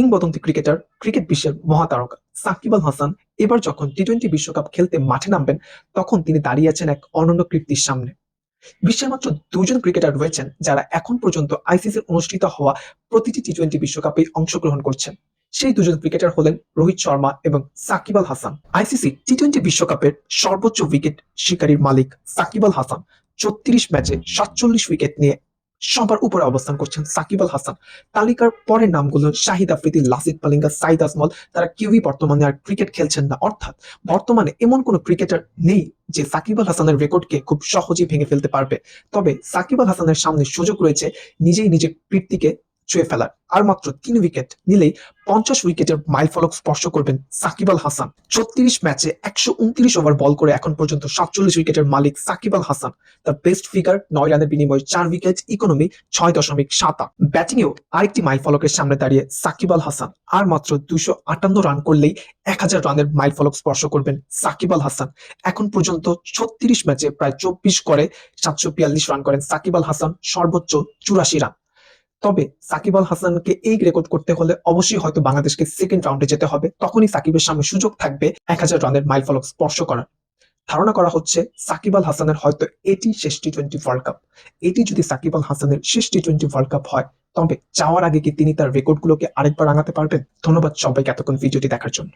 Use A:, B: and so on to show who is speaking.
A: কিংবদন্তি cricketer, cricket বিশ্বের মহাতারকা সাকিব আল হাসান এবার যখন টি টোয়েন্টি বিশ্বকাপ খেলতে মাঠে নামবেন, তখন তিনি দাঁড়িয়ে আছেন এক অনন্য কীর্তির সামনে। বিশ্বের মাত্র দুজন ক্রিকেটার রয়েছেন যারা এখন পর্যন্ত আইসিসির অনুষ্ঠিত হওয়া প্রতিটি টি টোয়েন্টি বিশ্বকাপে অংশগ্রহণ করছেন। সেই দুজন ক্রিকেটার হলেন রোহিত শর্মা এবং Shakib Al Hasan. ICC T twenty বিশ্বকাপের সর্বোচ্চ উইকেট শিকারীর মালিক সাকিব আল হাসান। ছত্রিশ ম্যাচে সাতচল্লিশ উইকেট নিয়ে সবার উপরে অবস্থান করছেন সাকিব আল হাসান। তালিকার পরের নামগুলো শাহিদ আফ্রিদি লাসিদ পালিঙ্গা, সাইদ আজমল তারা কেউই বর্তমানে আর ক্রিকেট খেলছেন না। অর্থাৎ বর্তমানে এমন কোনো ক্রিকেটার নেই যে সাকিব আল হাসানের রেকর্ডকে খুব সহজেই ভেঙে ফেলতে পারবে। তবে সাকিব আল হাসানের সামনে সুযোগ রয়েছে নিজেই নিজের কীর্তিকে ছুঁয়ে ফেলার। আর মাত্র তিন উইকেট নিলেই পঞ্চাশ উইকেটের মাইল ফলক স্পর্শ করবেন সাকিব আল হাসান। ছত্রিশ ম্যাচে একশো উনত্রিশ ওভার বল করে এখন পর্যন্ত সাতচল্লিশ উইকেটের মালিক সাকিব আল হাসান। তার বেস্ট ফিগার নয় রানের বিনিময়ে চার উইকেট ইকোনমি ছয় দশমিক সাত আট। ব্যাটিংয়েও আরেকটি মাইল ফলকের সামনে দাঁড়িয়ে সাকিব আল হাসান। আর মাত্র দুশো আটান্ন রান করলেই এক হাজার রানের মাইল ফলক স্পর্শ করবেন সাকিব আল হাসান। এখন পর্যন্ত ছত্রিশ ম্যাচে প্রায় চব্বিশ করে সাতশো বিয়াল্লিশ রান করেন সাকিব আল হাসান সর্বোচ্চ চুরাশি রান তবে সাকিব আল হাসানকে এই রেকর্ড করতে হলে অবশ্যই হয়তো বাংলাদেশকে সেকেন্ড রাউন্ডে যেতে হবে। তখনই সাকিবের সামনে সুযোগ থাকবে এক হাজার রানের মাইল ফলক স্পর্শ করার। ধারণা করা হচ্ছে সাকিব আল হাসানের হয়তো এটি শেষ টি টোয়েন্টি ওয়ার্ল্ড কাপ এটি যদি সাকিব আল হাসানের শেষ টি টোয়েন্টি ওয়ার্ল্ড কাপ হয়, তবে যাওয়ার আগে কি তিনি তার রেকর্ডগুলোকে আরেকবার রাঙাতে পারবেন? ধন্যবাদ সবাইকে এতক্ষণ ভিডিওটি দেখার জন্য।